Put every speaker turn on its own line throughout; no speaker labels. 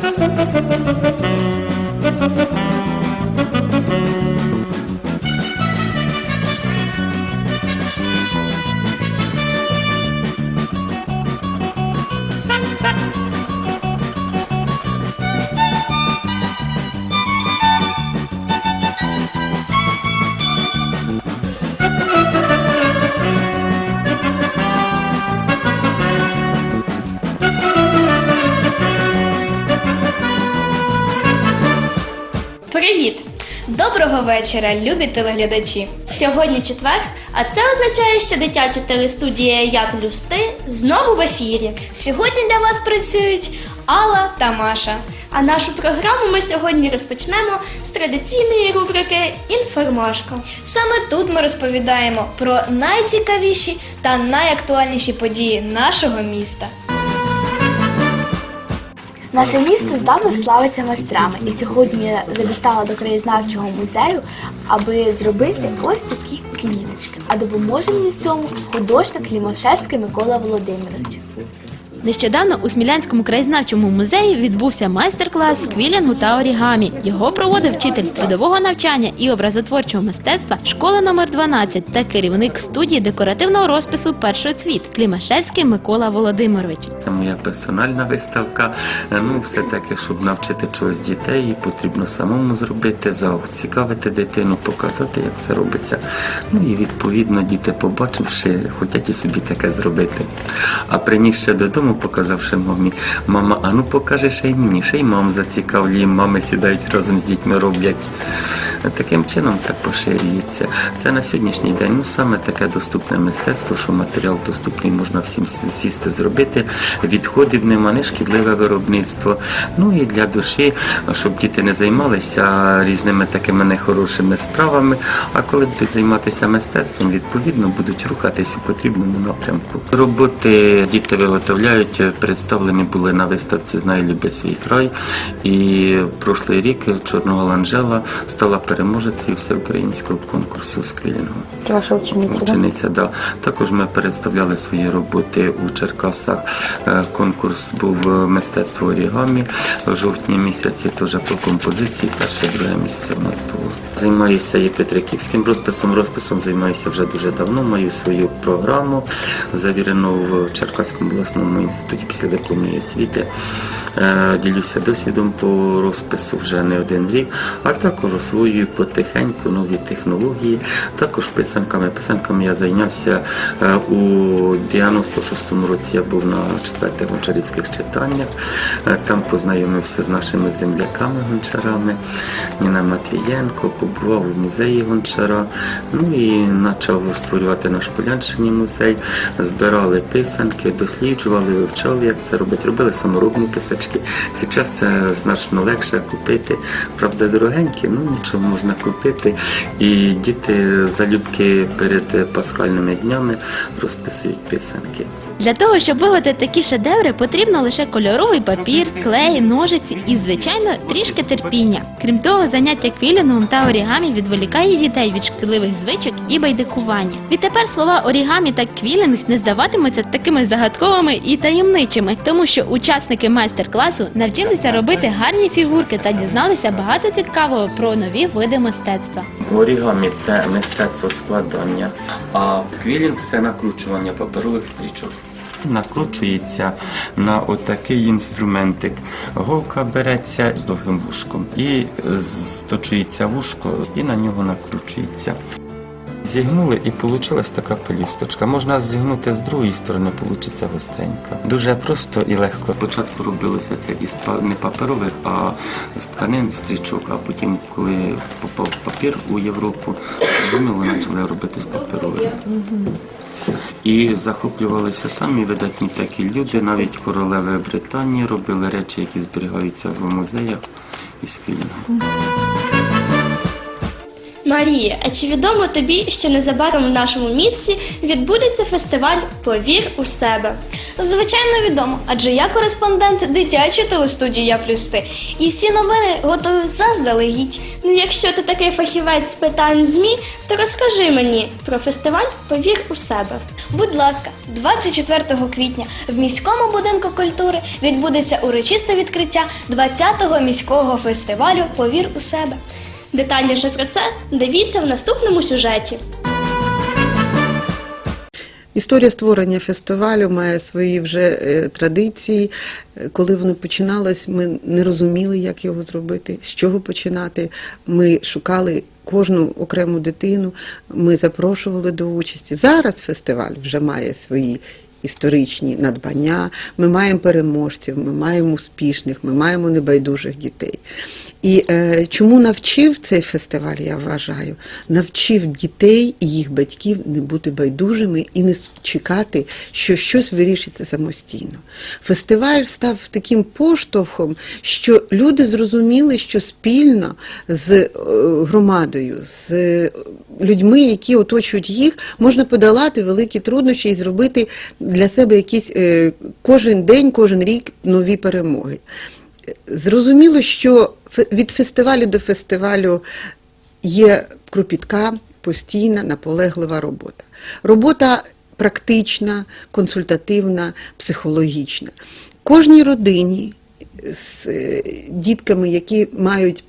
Привіт! Доброго вечора, любі телеглядачі! Сьогодні четвер, а це означає, що дитяча телестудія Я плюс ти знову в ефірі. Сьогодні для вас працюють Алла та Маша. А нашу програму ми сьогодні розпочнемо з традиційної рубрики Інформашка.
Саме тут ми розповідаємо про найцікавіші та найактуальніші події нашого міста. Наше місто здавна славиться майстрами, і сьогодні я завітала до краєзнавчого музею, аби зробити ось такі квіточки. А допоможе мені в цьому художник Лімошевський Микола Володимирович.
Нещодавно у Смілянському краєзнавчому музеї відбувся майстер-клас з квілінгу та орігамі. Його проводив вчитель трудового навчання і образотворчого мистецтва школи номер 12 та керівник студії декоративного розпису перший цвіт Клімашевський Микола Володимирович.
Це моя персональна виставка. Е, Ну, все таки, щоб навчити чогось дітей, потрібно самому зробити, зацікавити дитину, показати, як це робиться. Ну і відповідно діти, побачивши, хочуть і собі таке зробити. А принісши додому, показавши мамі, мама, а ну покажи ще й мені, ще й мам зацікавлює, мами сідають разом з дітьми роблять. Таким чином це поширюється. Це на сьогоднішній день ну, саме таке доступне мистецтво, що матеріал доступний, можна всім сісти зробити. Відходів нема, не шкідливе виробництво. Ну і для душі, щоб діти не займалися різними такими нехорошими справами. А коли будуть займатися мистецтвом, відповідно будуть рухатись у потрібному напрямку. Роботи діти виготовляють, представлені були на виставці Знай люби свій край. І прошлий рік Чорногол Анжела стала переможецею всеукраїнського конкурсу з квілінгу.
Ваша учениця.
Учениця, да. Також ми представляли свої роботи у Черкасах. Е, Конкурс був мистецтво орігамі. В жовтні місяці теж по композиції. Перше, друге місце в нас було. Займаюся і Петриківським розписом. Розписом займаюся вже дуже давно. Маю свою програму, завірену в Черкаському обласному інституті після дипломної освіти. Е, Ділюся досвідом по розпису вже не один рік, а також освоюю потихеньку нові технології, також писанками. Писанками я зайнявся е, у 96-му році. Я був на четвертих гончарівських читаннях. Е, Там познайомився з нашими земляками гончарами. Ніна Матвієнко, побував у музеї гончара. Ну і почав створювати наш Полянщині музей. Збирали писанки, досліджували, вивчали, як це робити. Робили саморобні писачки. Зараз це значно легше купити. Правда, дорогенькі, ну нічого можна купити. І діти залюбки перед пасхальними днями розписують писанки.
Для того, щоб виготовити такі шедеври, потрібно лише кольоровий папір, клей, ножиці і, звичайно, трішки терпіння. Крім того, заняття квілінгом та орігамі відволікає дітей від шкідливих звичок і байдикування. Відтепер слова орігамі та квілінг не здаватимуться такими загадковими і таємничими, тому що учасники майстер-класу навчилися робити гарні фігурки та дізналися багато цікавого про нові види мистецтва.
Орігамі це мистецтво складання, а квілінг це накручування паперових стрічок. Накручується на отакий інструментик. Голка береться з довгим вушком і сточується вушко, і на нього накручується. Зігнули і вийшла така пелюсточка. Можна зігнути з другої сторони, вийде гостренька. Дуже просто і легко. Спочатку робилося це із не паперових, а з тканин стрічок. А потім, коли попав папір у Європу, думали, почали робити з паперових. І захоплювалися самі видатні такі люди, навіть королеви Британії робили речі, які зберігаються в музеях і квілінгу.
Марія, а чи відомо тобі, що незабаром в нашому місті відбудеться фестиваль Повір у себе?
Звичайно, відомо, адже я кореспондент дитячої телестудії Я плюс ти. І всі новини готую заздалегідь.
Ну, якщо ти такий фахівець з питань ЗМІ, то розкажи мені про фестиваль Повір у себе.
Будь ласка, 24 квітня в міському будинку культури відбудеться урочисте відкриття 20-го міського фестивалю Повір у себе.
Детальніше про це дивіться в наступному сюжеті.
Історія створення фестивалю має свої вже е, традиції. Е, Коли воно починалось, ми не розуміли, як його зробити, з чого починати. Ми шукали кожну окрему дитину, ми запрошували до участі. Зараз фестиваль вже має свої. Історичні надбання, ми маємо переможців, ми маємо успішних, ми маємо небайдужих дітей. І е, чому навчив цей фестиваль, я вважаю, навчив дітей і їх батьків не бути байдужими і не чекати, що щось вирішиться самостійно. Фестиваль став таким поштовхом, що люди зрозуміли, що спільно з е, громадою, з е, людьми, які оточують їх, можна подолати великі труднощі і зробити для себе якісь е, кожен день, кожен рік нові перемоги. Зрозуміло, що від фестивалю до фестивалю є кропітка, постійна, наполеглива робота. Робота практична, консультативна, психологічна. Кожній родині з е, дітками, які мають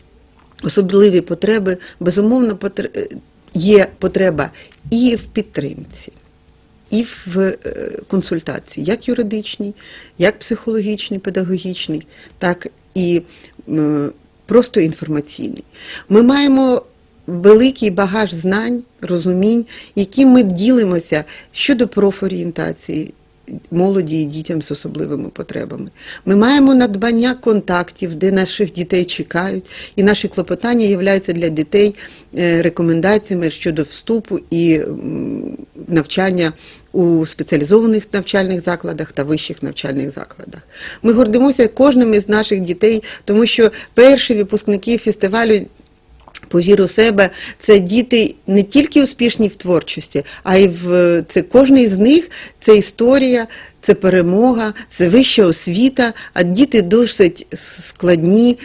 особливі потреби, безумовно, е, є потреба і в підтримці і в е, консультації, як юридичній, як психологічний, педагогічний, так і просто інформаційний. Ми маємо великий багаж знань, розумінь, які ми ділимося щодо профорієнтації. Молоді і дітям з особливими потребами. Ми маємо надбання контактів, де наших дітей чекають, і наші клопотання являються для дітей е, рекомендаціями щодо вступу і навчання у спеціалізованих навчальних закладах та вищих навчальних закладах. Ми гордимося кожним із наших дітей, тому що перші випускники фестивалю Повір у себе це діти не тільки успішні в творчості, а й в це кожний з них це історія, це перемога, це вища освіта. А діти досить складні,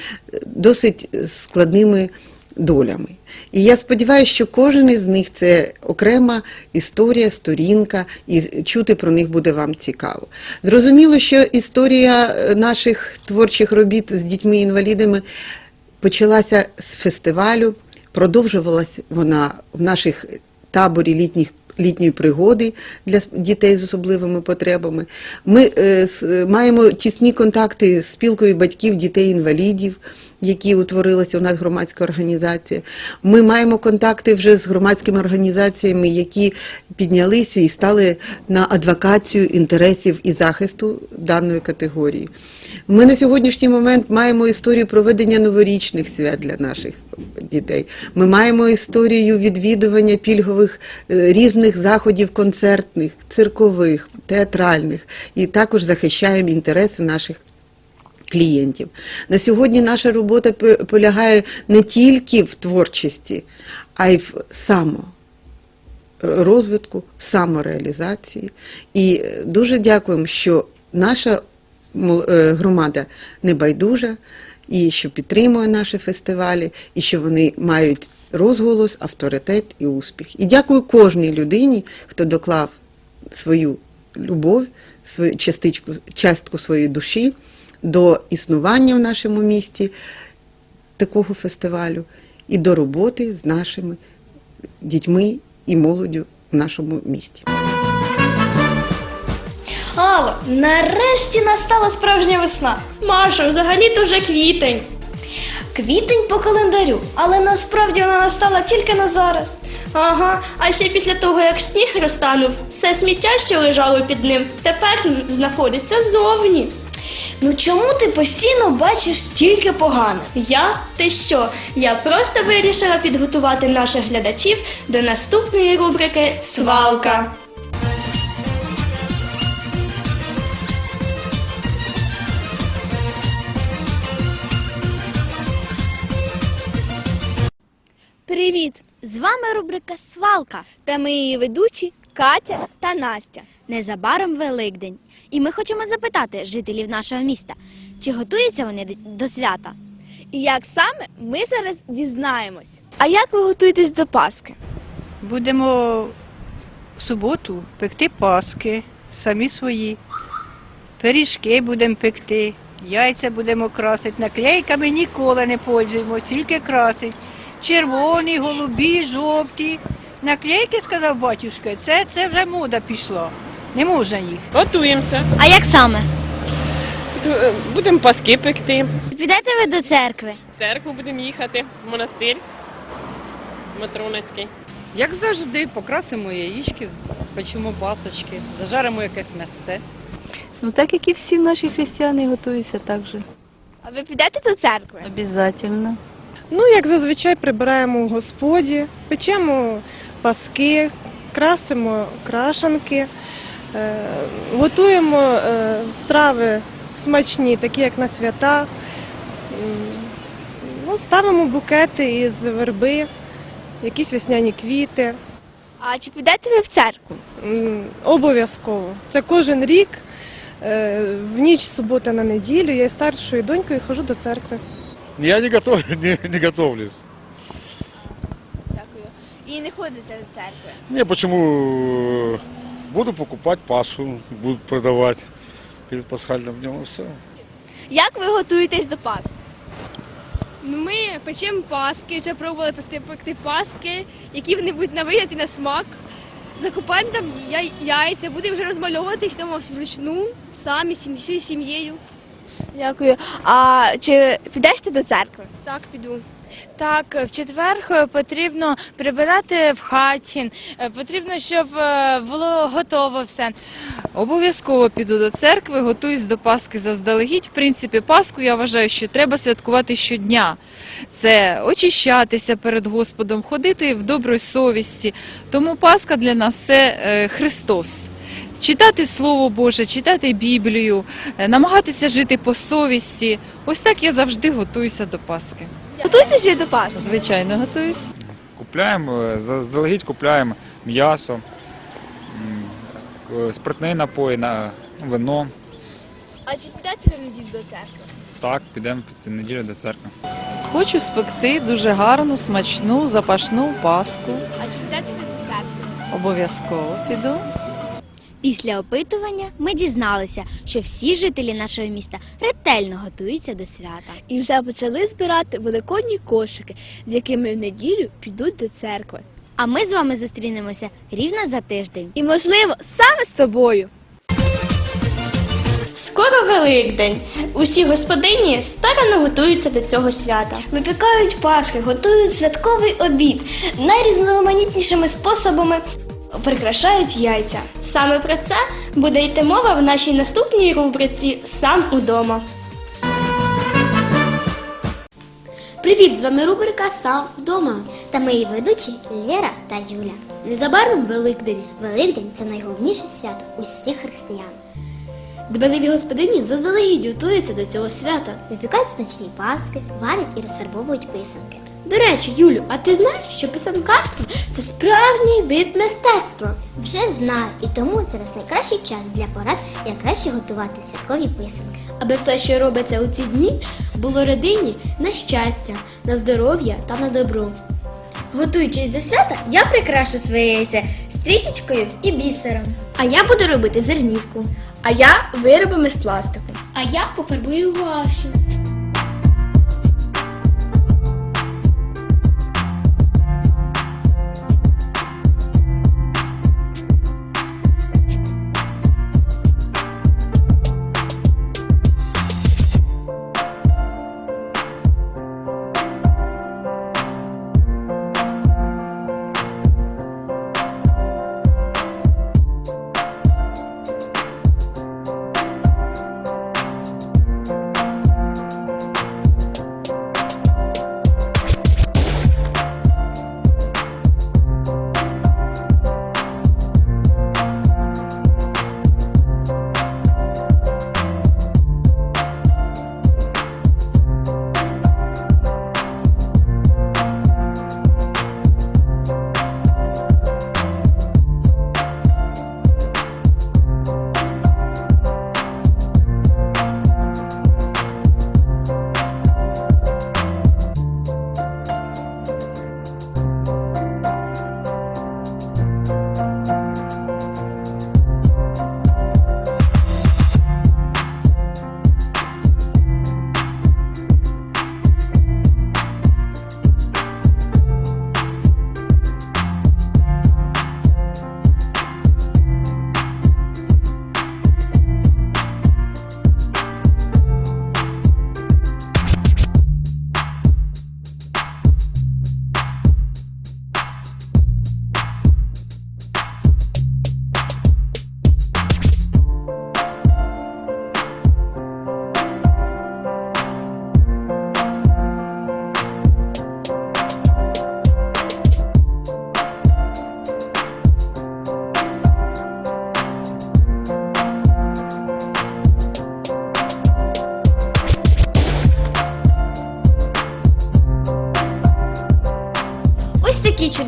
досить складними долями. І я сподіваюся, що кожен із них це окрема історія, сторінка, і чути про них буде вам цікаво. Зрозуміло, що історія е, наших творчих робіт з дітьми-інвалідами почалася з фестивалю, продовжувалася вона в наших таборі літніх. Літньої пригоди для дітей з особливими потребами. Ми е, маємо тісні контакти з спілкою батьків дітей-інвалідів, які утворилася у нас громадська організація. Ми маємо контакти вже з громадськими організаціями, які піднялися і стали на адвокацію інтересів і захисту даної категорії. Ми на сьогоднішній момент маємо історію проведення новорічних свят для наших дітей. Ми маємо історію відвідування пільгових е, різних заходів концертних, циркових, театральних, і також захищаємо інтереси наших клієнтів. На сьогодні наша робота полягає не тільки в творчості, а й в само розвитку, самореалізації. І е, дуже дякуємо, що наша громада не байдужа, і що підтримує наші фестивалі, і що вони мають розголос, авторитет і успіх. І дякую кожній людині, хто доклав свою любов, свою частичку, частку своєї душі до існування в нашому місті такого фестивалю і до роботи з нашими дітьми і молоддю в нашому місті.
Алло, нарешті настала справжня весна.
Маша, взагалі-то вже квітень.
Квітень по календарю, але насправді вона настала тільки на зараз.
Ага, а ще після того, як сніг розтанув, все сміття, що лежало під ним, тепер знаходиться ззовні.
Ну чому ти постійно бачиш тільки погане?
Я? Ти що? Я просто вирішила підготувати наших глядачів до наступної рубрики Свалка.
Привіт! З
вами рубрика Свалка.
Та ми її ведучі Катя та Настя.
Незабаром Великдень. І ми хочемо запитати жителів нашого міста, чи готуються вони до свята?
І як саме ми зараз дізнаємось. А як ви готуєтесь до Пасхи?
Будемо в суботу пекти паски, самі свої. Пиріжки будемо пекти, яйця будемо красити. Наклейками ніколи не пользуємося, тільки красить. Червоні, голубі, жовті. Наклейки, сказав батюшка, це, це вже мода пішла. Не можна їх.
Готуємося.
А як саме?
Будемо паски пекти.
Підете ви до церкви?
В церкву будемо їхати, в монастир Матронецький.
Як завжди, покрасимо яєчки, спечемо пасочки, зажаримо якесь м'ясце.
Ну, так як і всі наші християни готуються так же.
А ви підете до церкви?
Обязательно.
Ну, як зазвичай, прибираємо в господі, печемо паски, красимо крашанки, е, готуємо е, страви смачні, такі як на свята. Ну, ставимо букети із верби, якісь весняні квіти.
А чи підете ви в церкву?
Обов'язково. Це кожен рік. е, В ніч з суботи на неділю я старшою донькою ходжу до церкви.
Я не, готов, не, не готовлюсь.
Дякую. І не ходите до церкви.
Не, почему буду покупать Пасху, будут продавать перед пасхальным днем и все.
Як ви готуєтесь до Пасхи?
Ну, ми печемо паски, вже пробували пекти, пекти паски, які вони будуть на вигляд і на смак. Закупаємо там яй- яйця, будемо вже розмальовувати їх дома вручну, самі, сім'єю.
Дякую. А чи підеш ти до церкви?
Так, піду.
Так, в четвер е, потрібно прибирати в хаті, е, потрібно, щоб е, було готово все.
Обов'язково піду до церкви, готуюсь до Пасхи заздалегідь. В принципі, Пасху я вважаю, що треба святкувати щодня. Це очищатися перед Господом, ходити в добрій совісті. Тому Пасха для нас це Христос. Читати Слово Боже, читати Біблію, е, намагатися жити по совісті. Ось так я завжди готуюся до Пасхи.
Готуєтесь до Пасхи?
Звичайно, готуюсь.
Купляємо, е, заздалегідь купляємо м'ясо, м, спиртний напої, на- вино.
А чи підете ви неділю до церкви?
Так, підемо під цю неділю до церкви.
Хочу спекти дуже гарну, смачну, запашну паску.
А чи підете ви до церкви?
Обов'язково піду.
Після опитування ми дізналися, що всі жителі нашого міста ретельно готуються до свята.
І вже почали збирати великодні кошики, з якими в неділю підуть до церкви.
А ми з вами зустрінемося рівно за тиждень.
І, можливо, саме з тобою.
Скоро Великдень. Усі господині старано готуються до цього свята.
Випікають пасхи, готують святковий обід, найрізноманітнішими способами прикрашають яйця.
Саме про це буде йти мова в нашій наступній рубриці Сам удома.
Привіт, з вами рубрика Сам вдома. Та мої ведучі Лєра та Юля. Незабаром Великдень. Великдень це найголовніше свято усіх християн. Дбаливі господині заздалегідь готуються до цього свята. Випікають смачні паски, варять і розфарбовують писанки. До речі, Юлю, а ти знаєш, що писанкарство це справжній вид мистецтва? Вже знаю, і тому зараз найкращий час для порад, як краще готувати святкові писанки. Аби все, що робиться у ці дні, було родині на щастя, на здоров'я та на добро. Готуючись до свята, я прикрашу своє яйце стрічечкою і бісером. А я буду робити зернівку.
А я виробами з пластику.
А я пофарбую гуашю.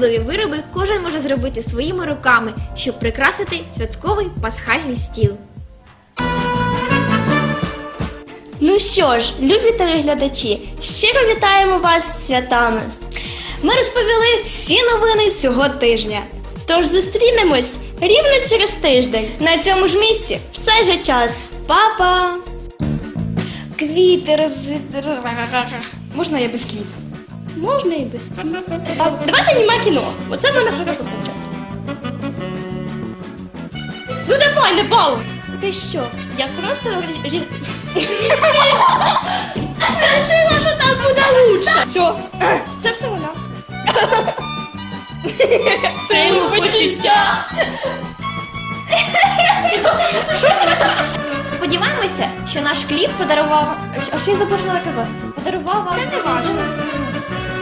Чудові вироби кожен може зробити своїми руками, щоб прикрасити святковий пасхальний стіл.
Ну що ж, любі телеглядачі, щиро вітаємо вас з святами.
Ми розповіли всі новини цього тижня.
Тож зустрінемось рівно через тиждень
На цьому ж місці
в цей же час.
Папа! Квіти роз... Можна я без квіт?
Можна і без. А, давайте німе кіно. Оце в мене хорошо виходить. Ну давай, не балуй! Ти що? Я просто рі- Решила, що так буде лучше. Все. Це все вона. Силу почуття.
Сподіваємося, що наш кліп подарував. А що я забула казати? Подарував вам.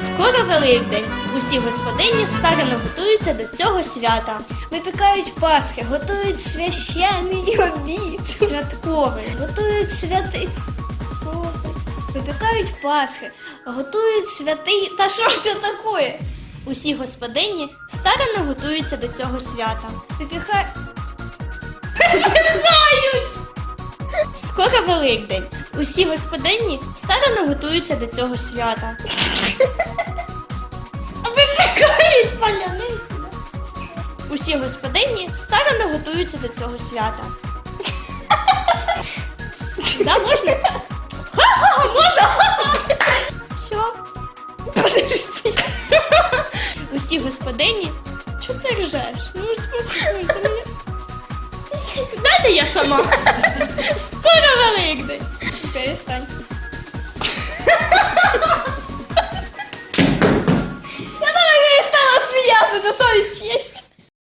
Скоро Великдень. Усі господині старано готуються до цього свята.
Випікають Пасхи, готують священний обід.
Святковий.
Готують святий. Випікають Пасхи, готують святий. Та що ж це таке?
Усі господині старано готуються до цього свята.
Випікають.
Скоро Великдень. Усі господині старано готуються до цього свята. А Випікають паляниці. Усі господині старано готуються до цього свята. Да, можна? Ха-ха, Можна? Все. Усі господині. Чого ти ржеш? Ну, успокойся. мені. Знаєте, я сама. Скоро Великдень
перестань. Я навіть перестала смеяться то совість єсть.